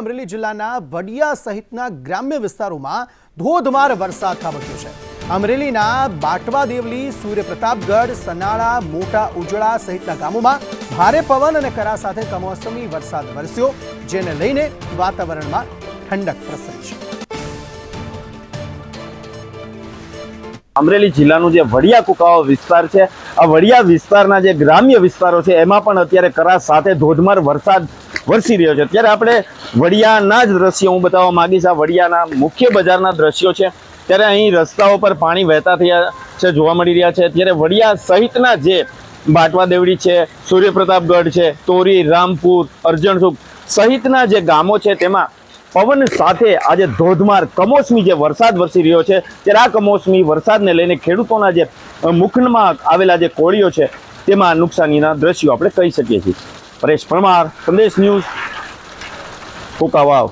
અમરેલી જિલ્લાના વડિયા સહિતના ગ્રામ્ય વિસ્તારોમાં ધોધમાર વરસાદ ખાબક્યો છે. અમરેલીના બાટવા દેવલી, સૂર્યપ્રતાપગઢ, સનાળા, મોટા ઉજળા સહિતના ગામોમાં ભારે પવન અને કરા સાથે કમોસમી વરસાદ વરસ્યો, જેને લઈને વાતાવરણમાં ઠંડક પ્રસરી છે. અમરેલી જિલ્લાનું જે વડિયા કુકાવા વિસ્તાર છે, આ વડિયા વિસ્તારના જે ગ્રામ્ય વિસ્તારો છે, એમાં પણ અત્યારે કરા સાથે ધોધમાર વરસાદ વરસી રહ્યો છે. ત્યારે આપણે વડિયાના જ દ્રશ્યો હું બતાવવા માંગીશ. આ વડિયાના મુખ્ય બજારના દ્રશ્યો છે. ત્યારે અહીં રસ્તાઓ પર પાણી વહેતા થયા છે, જોવા મળી રહ્યા છે. ત્યારે વડિયા સહિતના જે બાટવા દેવડી છે, સૂર્યપ્રતાપગઢ છે, તોરી, રામપુર, અરજણસુખ સહિતના જે ગામો છે, તેમાં પવન સાથે આજે ધોધમાર કમોસમી જે વરસાદ વરસી રહ્યો છે. ત્યારે આ કમોસમી વરસાદને લઈને ખેડૂતોના જે મુખનમાં આવેલા જે કોળીઓ છે, તેમાં નુકસાનીના દ્રશ્યો આપણે કહી શકીએ છીએ. પરેશ પરમાર સંદેશ ન્યૂઝ કુકાવાવ